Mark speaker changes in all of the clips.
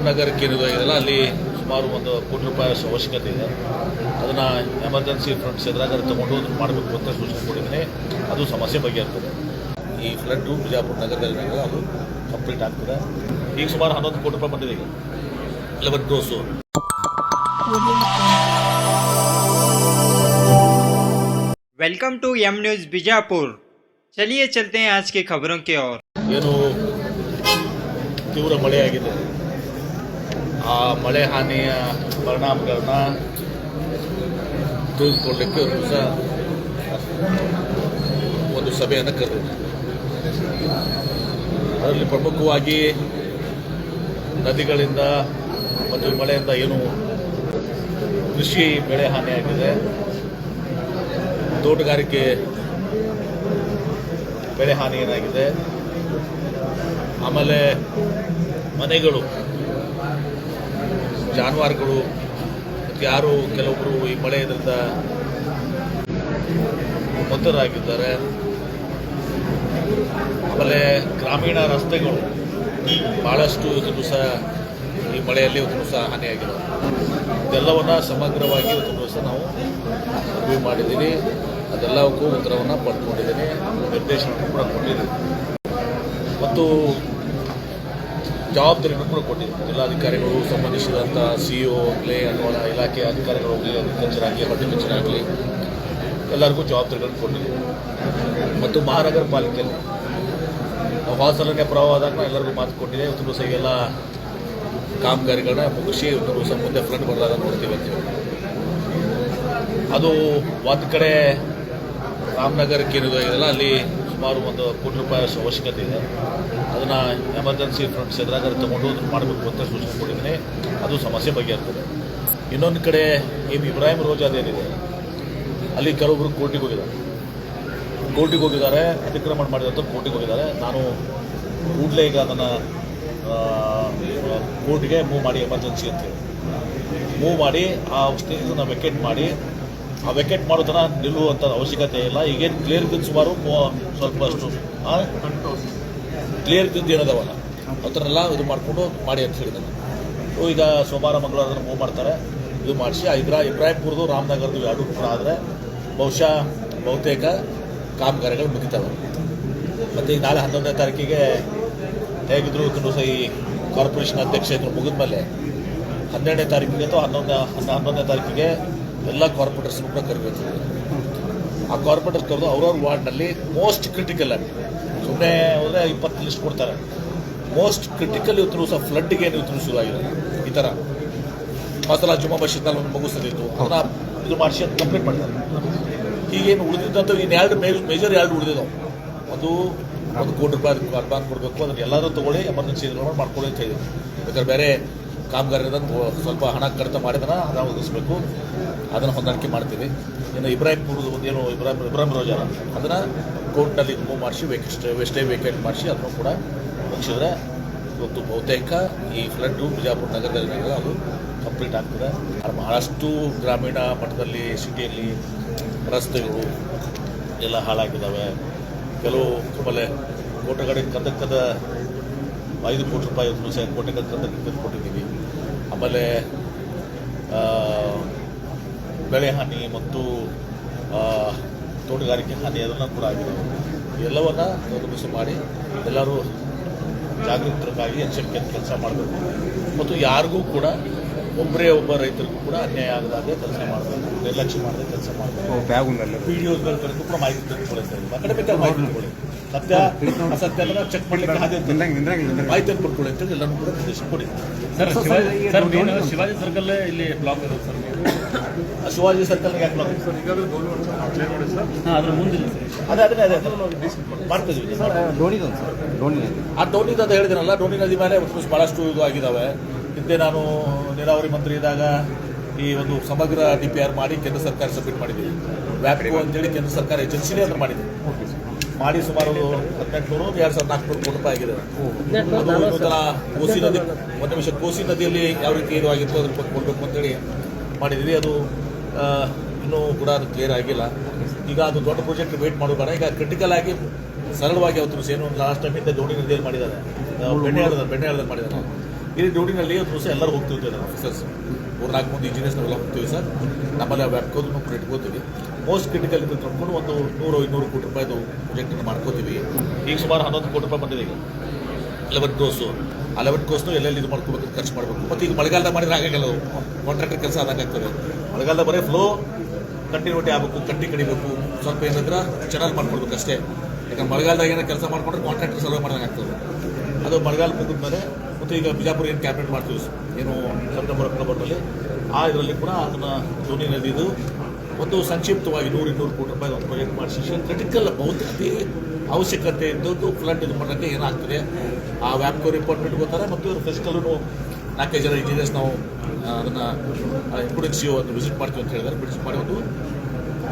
Speaker 1: ರಾಮನಗರಕ್ಕೆ ಏನಿದೆ ಇದೆಲ್ಲ ಅಲ್ಲಿ ಸುಮಾರು ಒಂದು ಕೋಟಿ ರೂಪಾಯಿ ಅವಶ್ಯಕತೆ ಇದೆ ಅದನ್ನು ಎಮರ್ಜೆನ್ಸಿ ಫಂಡ್ಸ್ ಎದುರಾಗ ತೊಗೊಂಡು ಅದನ್ನು ಮಾಡಬೇಕು ಅಂತ ಸೂಚನೆ ಕೊಟ್ಟಿದ್ದೀನಿ ಅದು ಸಮಸ್ಯೆ ಬಗೆಹರ್ತದೆ ಈ ಫ್ಲಡ್ಡು ಬಿಜಾಪುರ ನಗರದಲ್ಲಿ ಏನಿದೆ ಅದು ಕಂಪ್ಲೀಟ್ ಆಗ್ತದೆ ಈಗ ಸುಮಾರು ಹನ್ನೊಂದು ಕೋಟಿ ರೂಪಾಯಿ ಬಂದಿದೆ ಈಗ eleven dose
Speaker 2: welcome to M news Bijapur चलिए चलते हैं आज की खबरों की ओर
Speaker 1: ಏನು ತೀವ್ರ ಮಳೆಯಾಗಿದೆ ಆ ಮಳೆ ಹಾನಿಯ ಪರಿಣಾಮಗಳನ್ನ ತಿಳಿದುಕೊಳ್ಳಲಿಕ್ಕೆ ಒಂದು ದಿವಸ ಒಂದು ಸಭೆಯನ್ನು ಕರೆದಿದೆ ಅದರಲ್ಲಿ ಪ್ರಮುಖವಾಗಿ ನದಿಗಳಿಂದ ಮತ್ತು ಮಳೆಯಿಂದ ಏನು ಕೃಷಿ ಬೆಳೆ ಹಾನಿಯಾಗಿದೆ, ತೋಟಗಾರಿಕೆ ಬೆಳೆ ಹಾನಿ ಏನಾಗಿದೆ, ಆಮೇಲೆ ಮನೆಗಳು ಜಾನುವಾರುಗಳು, ಮತ್ತು ಯಾರು ಕೆಲವೊಬ್ಬರು ಈ ಮಳೆ ಇದರಿಂದ ಮೃತರಾಗಿದ್ದಾರೆ ಆಮೇಲೆ ಗ್ರಾಮೀಣ ರಸ್ತೆಗಳು ಭಾಳಷ್ಟು ಇದನ್ನು ಸಹ ಈ ಮಳೆಯಲ್ಲಿ ಇವತ್ತು ಸಹ ಹಾನಿಯಾಗಿದೆ ಇದೆಲ್ಲವನ್ನು ಸಮಗ್ರವಾಗಿ ಇವತ್ತು ಸಹ ನಾವು ರಿವ್ಯೂ ಮಾಡಿದ್ದೀವಿ ಅದೆಲ್ಲವಕ್ಕೂ ಉತ್ತರವನ್ನು ಪಡ್ಕೊಂಡಿದ್ದೀನಿ ನಿರ್ದೇಶನವನ್ನು ಕೂಡ ಕೊಟ್ಟಿದ್ದೀನಿ ಮತ್ತು ಜವಾಬ್ದಾರಿಯನ್ನು ಕೂಡ ಕೊಟ್ಟಿದ್ದೀವಿ ಜಿಲ್ಲಾಧಿಕಾರಿಗಳು ಸಂಬಂಧಿಸಿದಂಥ ಸಿ ಇ ಆಗಲಿ ಅಥವಾ ಇಲಾಖೆ ಅಧಿಕಾರಿಗಳು ಹೋಗಲಿ ಅಗ್ರಿಕಲ್ಚರ್ ಆಗಲಿ ಹಾರ್ಟಿಕಲ್ಚರ್ ಆಗಲಿ, ಎಲ್ಲರಿಗೂ ಜವಾಬ್ದಾರಿಗಳನ್ನು ಕೊಟ್ಟಿದೆ. ಮತ್ತು ಮಹಾನಗರ ಪಾಲಿಕೆಯಲ್ಲಿ ಹಾಸನಕ್ಕೆ ಪ್ರವಾಹ ಆದಾಗ ಎಲ್ಲರಿಗೂ ಮಾತು ಕೊಟ್ಟಿದೆ. ಇವತ್ತು ದಿವಸ ಎಲ್ಲ ಕಾಮಗಾರಿಗಳನ್ನ ಮುಗಿಸಿ ಇವತ್ತು ದಿವಸ ಮುಂದೆ ಫ್ಲಡ್ ಬರಲಾಗ ನೋಡ್ತೀವಿ ಅಂತ ಅದು ಒಂದು ಕಡೆ ರಾಮನಗರಕ್ಕೆ ಏನಿದೆ, ಇದೆಲ್ಲ ಅಲ್ಲಿ ಸುಮಾರು ಒಂದು ಕೋಟಿ ರೂಪಾಯಿ ಅವಶ್ಯಕತೆ ಇದೆ. ಅದನ್ನು ಎಮರ್ಜೆನ್ಸಿ ಫ್ರಂಟ್ಸ್ ಎದುರಾಗಾರ ತೊಗೊಂಡು ಅದನ್ನು ಮಾಡಬೇಕು ಅಂತ ಸೂಚನೆ ಕೊಟ್ಟಿದ್ದೀನಿ. ಅದು ಸಮಸ್ಯೆ ಬಗೆಹರ್ತದೆ ಇನ್ನೊಂದು ಕಡೆ ಈ ಇಬ್ರಾಹಿಂ ರೋಜಾದ ಏನಿದೆ? ಅಲ್ಲಿ ಕೆಲವೊಬ್ಬರು ಕೋರ್ಟಿಗೆ ಹೋಗಿದ್ದಾರೆ. ಕೋರ್ಟಿಗೆ ಹೋಗಿದ್ದಾರೆ, ಅತಿಕ್ರಮಣ ಮಾಡಿದಂಥ ಕೋರ್ಟಿಗೆ ಹೋಗಿದ್ದಾರೆ. ನಾನು ಕೂಡಲೇ ಈಗ ಅದನ್ನು ಕೋರ್ಟ್ಗೆ ಮೂವ್ ಮಾಡಿ ಎಮರ್ಜೆನ್ಸಿ ಅಂತೇಳಿ ಮೂವ್ ಮಾಡಿ, ಆ ಸ್ಟೇಜನ್ನು ವೆಕೆಟ್ ಮಾಡಿ ಆ ವೆಕೆಟ್ ಮಾಡೋ ತನಕ ನಿಲ್ಲುವಂಥ ಅವಶ್ಯಕತೆ ಇಲ್ಲ. ಈಗೇನು ಕ್ಲಿಯರ್ ಇದ್ದಿದ್ದು ಸುಮಾರು ಸ್ವಲ್ಪ ಅಷ್ಟು ಕ್ಲಿಯರ್ ಇದ್ದಿದ್ದು ಏನದವಲ್ಲ? ಎಲ್ಲ ಇದು ಮಾಡಿಕೊಂಡು ಮಾಡಿ ಅಂತ ಹೇಳಿದ್ದಾರೆ. ಸೊ ಈಗ ಸೋಮವಾರ ಮಂಗಳವಾರ ಅದನ್ನು ಮೂವ್ ಮಾಡ್ತಾರೆ. ಇದು ಮಾಡಿಸಿ ಇಬ್ರಾ ಇಬ್ರಾಹಿಂಪುರದು ರಾಮನಗರದು ಎರಡು ಕೂಡ ಆದರೆ ಬಹುಶಃ ಬಹುತೇಕ ಕಾಮಗಾರಿಗಳು ಮುಗಿತಾವೆ. ಮತ್ತು ಈಗ ನಾಳೆ ಹನ್ನೊಂದನೇ ತಾರೀಕಿಗೆ ಹೇಗಿದ್ರು ಇವತ್ತು ಸಹ ಈ ಕಾರ್ಪೊರೇಷನ್ ಅಧ್ಯಕ್ಷ ಇದ್ರು ಮುಗಿದ ಮೇಲೆ ಹನ್ನೆರಡನೇ ತಾರೀಕಿಗೆ ಅಥವಾ ಹನ್ನೊಂದು ಹನ್ನ ಹನ್ನೊಂದನೇ ತಾರೀಕಿಗೆ ಎಲ್ಲ ಕಾರ್ಪೊರೇಟರ್ಸ್ ಕೂಡ ಕರಿಬೇಕು ಆ ಕಾರ್ಪೊರೇಟರ್ ಕರೆದು ಅವ್ರವ್ರ ವಾರ್ಡ್ನಲ್ಲಿ ಮೋಸ್ಟ್ ಕ್ರಿಟಿಕಲ್ ಆಗಿ ಸುಮ್ಮನೆ ಹೋದರೆ ಇಪ್ಪತ್ತು ಲಿಸ್ಟ್ ಕೊಡ್ತಾರೆ. ಮೋಸ್ಟ್ ಕ್ರಿಟಿಕಲ್ ಇವತ್ತು ಸಹ ಫ್ಲಡ್ಗೆ ಇವತ್ತು ಶುರುವಾಗಿದೆ? ಈ ಥರ ಮಸಾಲ ಜುಮಾ ಬಶೀದ್ನಲ್ಲಿ ಒಂದು ಸದಿತ್ತು ಅದನ್ನ ಇದು ಮಾಡಿಸಿ ಅದು ಕಂಪ್ಲೀಟ್ ಮಾಡ್ತಾರೆ. ಈಗೇನು ಉಳಿದಿದ್ದಂಥ ಇನ್ನು ಎರಡು ಮೇಜರ್ ಎರಡು ಉಳಿದಿದ್ದಾವೆ. ಅದು ಒಂದು ಕೋಟಿ ರೂಪಾಯಿ ಅಡ್ವಾನ್ಸ್ ಕೊಡಬೇಕು, ಅದನ್ನ ಎಲ್ಲರೂ ತೊಗೊಳ್ಳಿ ಎಮರ್ಜೆನ್ಸಿ ಇದ್ರೊಳಗೆ ಮಾಡ್ಕೊಳ್ಳಿ ಅಂತ ಹೇಳಿದ್ರು. ಬೇಕಾದ್ರೆ ಬೇರೆ ಕಾಮಗಾರಿದ ಸ್ವಲ್ಪ ಹಣ ಕಡಿತ ಮಾಡಿದ್ರೆ ನಾವು ಒದಗಿಸ್ಬೇಕು ಅದನ್ನು ಹೊಂದಾಣಿಕೆ ಮಾಡ್ತೀವಿ. ಇನ್ನು ಇಬ್ರಾಹಿಂಪುರದ ಒಂದೇನು ಇಬ್ರಾಹಿಂ ಇಬ್ರಾಹಿಂ ರೋಜಾರ ಅದನ್ನು ಕೋರ್ಟ್ನಲ್ಲಿ ಮೂವ್ ಮಾಡಿಸಿ ವೇಕೆಸ್ಟ್ ವೆಸ್ಟೇ ವೇಕೆಂಟ್ ಮಾಡಿಸಿ ಅದನ್ನು ಕೂಡ ಮುಗಿಸಿದ್ರೆ ಇವತ್ತು ಬಹುತೇಕ ಈ ಫ್ಲಡ್ಡು ಬಿಜಾಪುರ ನಗರದಲ್ಲಿ ಅದು ಕಂಪ್ಲೀಟ್ ಆಗ್ತದೆ. ಬಹಳಷ್ಟು ಗ್ರಾಮೀಣ ಮಟ್ಟದಲ್ಲಿ ಸಿಟಿಯಲ್ಲಿ ರಸ್ತೆಗಳು ಎಲ್ಲ ಹಾಳಾಗಿದ್ದಾವೆ. ಕೆಲವು ಆಮೇಲೆ ಕೋಟೆಗಡೆ ಕದಕ್ಕದ ಐದು ಕೋಟಿ ರೂಪಾಯಿ ಸಹ ಕೋಟೆ ಕಂದಕ್ಕೆ ಕೊಟ್ಟಿದ್ದೀವಿ ಆಮೇಲೆ ಬೆಳೆ ಹಾನಿ ಮತ್ತು ತೋಟಗಾರಿಕೆ ಹಾನಿ ಅದನ್ನು ಕೂಡ ಆಗಿದೆ. ಎಲ್ಲವನ್ನ ಗಮನಿಸಿ ಮಾಡಿ ಎಲ್ಲರೂ ಜಾಗೃತರಾಗಿ ಎಚ್ಚರಿಕೆ ಕೆಲಸ ಮಾಡಬೇಕು. ಮತ್ತು ಯಾರಿಗೂ ಕೂಡ ಒಬ್ಬರೇ ಒಬ್ಬ ರೈತರಿಗೂ ಕೂಡ ಅನ್ಯಾಯ ಆಗದಾಗೆ ಕೆಲಸ ಮಾಡಬೇಕು. ನಿರ್ಲಕ್ಷ್ಯ ಮಾಡದೆ ಕೆಲಸ ಮಾಡಬೇಕು. ಪಿ ಡಿ ಕೂಡ ಮಾಹಿತಿ ತೆಗೆದುಕೊಳ್ಳುತ್ತೆ ಅಕಾಡೆಮಿಕ್ ಮಾಹಿತಿ ತಿಳ್ಕೊಳ್ಳಿ. ಸತ್ಯ ಅಸತ್ಯ ಎಲ್ಲ ಚೆಕ್ ಮಾಡ್ಲಿಕ್ಕೆ ಹಾಗೆ ಇರ್ತದೆ.
Speaker 3: ನಿಂದ್ರಂಗ್ ನಿಂದ್ರಂಗ್ ನಿಂದ್ರಂಗ್.
Speaker 1: ಮಾಹಿತಿ ಪಡ್ಕೊಳ್ಳಿ ಅಂತೇಳಿ ಎಲ್ಲರೂ ಕೂಡ ನಿರ್ದೇಶನ ಕೊಡಿ.
Speaker 4: Sir Shivaji sir Shivaji circle ಇಲ್ಲಿ ಬ್ಲಾಕ್ ಇದೆ ಸರ್
Speaker 1: ಆ ಶಿವಾಜಿ ಸರ್ಕಲ್ ಯಾಕೆ block ಸರ್
Speaker 4: ಹಾಂ ಅದ್ರ ಮುಂದಿಲ್ಲ
Speaker 1: ಅದೇ ಅದೇ ಅದೇ ಮಾಡ್ತಿದ್ವಿ.
Speaker 3: ಡೋಣಿದೊಂದು ಸರ್ ಡೋಣಿ
Speaker 1: ಆ ಡೋನಿ ಅಂತ ಹೇಳಿದ್ರಲ್ಲ ಡೋಣಿ ನದಿ ಮೇಲೆ ಭಾಳಷ್ಟು ಬಹಳಷ್ಟು ಇದು ಆಗಿದಾವೆ. ಹಿಂದೆ ನಾನು ನೀರಾವರಿ ಮಂತ್ರಿ ಇದ್ದಾಗ ಈ ಒಂದು ಸಮಗ್ರ ಡಿ ಪಿ ಆರ್ ಮಾಡಿ ಕೇಂದ್ರ ಸರ್ಕಾರ ಸಬ್ಮಿಟ್ ಮಾಡಿದ್ದೀವಿ ವ್ಯಾಪ್ತಿ ಅಂತೇಳಿ ಕೇಂದ್ರ ಸರ್ಕಾರ ಏಜೆನ್ಸಿನೇ ಅದನ್ನು ಮಾಡಿದೆ ಮಾಡಿ ಸುಮಾರು ಹದಿನೆಂಟುನೂರು ಎರಡು ಸಾವಿರದ ನಾಲ್ಕುನೂರು ಕೋಟಿ ರೂಪಾಯಿ ಆಗಿದೆ. ಅದು ಕೋಸಿ ನದಿ ಒಂದು ನಿಮಿಷ ಕೋಸಿ ನದಿಯಲ್ಲಿ ಯಾವ ರೀತಿ ಇದು ಆಗಿತ್ತು ಅದ್ರ ಬಗ್ಗೆ ಕೊಡಬೇಕು ಅಂತೇಳಿ ಮಾಡಿದ್ವಿ ಅದು ಇನ್ನೂ ಕೂಡ ಅದು ಕ್ಲಿಯರ್ ಆಗಿಲ್ಲ. ಈಗ ಅದು ದೊಡ್ಡ ಪ್ರಾಜೆಕ್ಟ್ ವೇಟ್ ಮಾಡೋಣ ಈಗ ಕ್ರಿಟಿಕಲ್ ಆಗಿ ಸರಳವಾಗಿ ಅವತ್ತು ಏನು ಲಾಸ್ಟ್ ಟೈಮ್ ಇಂದ ದೋಣಿ ನದಿಯಲ್ಲಿ ಮಾಡಿದ್ದಾರೆ. ಆ, ಬೆಣ್ಣೆ ಹಳ್ಳದ ಬೆಣ್ಣೆ ಹಳ್ಳದಲ್ಲಿ ಮಾಡಿದ್ದಾರೆ. ಇಲ್ಲಿ ದೋಣಿನಲ್ಲಿ ಒಂದು ದಿವಸ ಎಲ್ಲರೂ ಹೋಗ್ತಿರ್ತೀವಿ ಸರ್ ಆಫೀಸರ್ಸ್ ಮೂರು ನಾಲ್ಕು ಮಂದಿ ಇಂಜಿನಿಯರ್ಸ್ ನಾವೆಲ್ಲ ಹೋಗ್ತೀವಿ ಸರ್. ನಮ್ಮಲ್ಲಿ ವ್ಯಾಪ್ಕೋದನ್ನು ಕೂಡ ಇಟ್ಕೋತೀವಿ ಮೋಸ್ಟ್ ಕ್ರಿಟಿಕಲ್ ಇದು ತಂದ್ಕೊಂಡು ಒಂದು ನೂರು ಇನ್ನೂರು ಕೋಟಿ ರೂಪಾಯಿದು ಪ್ರಾಜೆಕ್ಟನ್ನು ಮಾಡ್ಕೋತೀವಿ. ಈಗ ಸುಮಾರು ಹನ್ನೊಂದು ಕೋಟಿ ರೂಪಾಯಿ ಬಂದಿದೆ ಈಗ. ಲೆವೆನ್ ಡೋಸು ಆ ಕ್ರೋಸ್ನು ಎಲ್ಲೆಲ್ಲಿ ಇದು ಮಾಡ್ಕೋಬೇಕು ಖರ್ಚು ಮಾಡಬೇಕು. ಮತ್ತು ಈಗ ಮಳೆಗಾಲದ ಮಾಡಿದ್ರೆ ಆಗಲ್ಲ. ಕಾಂಟ್ರಾಕ್ಟರ್ ಕೆಲಸ ಆದಂಗಾಗ್ತದೆ ಮಳೆಗಾಲದ ಬರೀ ಫ್ಲೋ ಕಂಟಿನ್ಯೂಟಿ ಆಗಬೇಕು, ಕಟ್ಟಿ ಕಡಿಬೇಕು. ಸ್ವಲ್ಪ ಏನಂದ್ರೆ ಚೆನ್ನಾಗಿ ಮಾಡ್ಕೊಡ್ಬೇಕು ಅಷ್ಟೇ. ಯಾಕಂದ್ರೆ ಮಳೆಗಾಲದಾಗ ಏನೋ ಕೆಲಸ ಮಾಡ್ಕೊಂಡ್ರೆ ಕಾಂಟ್ರಾಕ್ಟರ್ ಸರ್ವೆ ಆಗ್ತದೆ. ಅದು ಮಳೆಗಾಲ ಮುಗಿದ್ಮೇಲೆ ಮತ್ತು ಈಗ ಬಿಜಾಪುರ ಏನು ಕ್ಯಾಬಿನೆಟ್ ಮಾಡ್ತೀವಿ, ಏನು ಸೆಪ್ಟೆಂಬರ್ ಅಕ್ಟೋಬರ್ನಲ್ಲಿ ಆ ಇದರಲ್ಲಿ ಕೂಡ ಅದನ್ನು ನದಿದು ಒಂದು ಸಂಕ್ಷಿಪ್ತವಾಗಿ ನೂರು ಇನ್ನೂರು ಕೋಟಿ ರೂಪಾಯಿ ಒಂದು ಪ್ರಾಜೆಕ್ಟ್ ಮಾಡಿಸಿ. ಕ್ರಿಟಿಕಲ್ ಬಹುತೇಕ ಅವಶ್ಯಕತೆ ಇದ್ದದ್ದು ಫ್ಲಡ್ ಇದು ಮಾಡೋಕ್ಕೆ ಏನಾಗ್ತದೆ? ಆ ವ್ಯಾಪ್ಕೋ ರಿಪೋರ್ಟ್ ಇಟ್ಕೋತಾರೆ ಮತ್ತು ಫಿಸಿಕಲ್ಲೂ ನಾಲ್ಕೈದು ಜನ ಇಂಜಿನಿಯರ್ಸ್ ನಾವು ಅದನ್ನು ಅದನ್ನ ಇಂಪ್ರೂಡೆನ್ಸ್ ಒಂದು ವಿಸಿಟ್ ಮಾಡ್ತೀವಿ ಅಂತ ಹೇಳಿದ್ದಾರೆ ವಿಸಿಟ್ ಮಾಡಿ ಒಂದು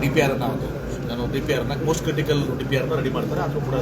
Speaker 1: ಡಿ ಪಿ ಆರ್ ಅನ್ನ ಒಂದು, ನಾನು ಡಿ ಪಿ ಆರ್ನ ಮೋಸ್ಟ್ ಕ್ರಿಟಿಕಲ್ ಡಿ ಪಿ ಆರ್ನ ರೆಡಿ ಮಾಡ್ತಾರೆ. ಅದು ಕೂಡ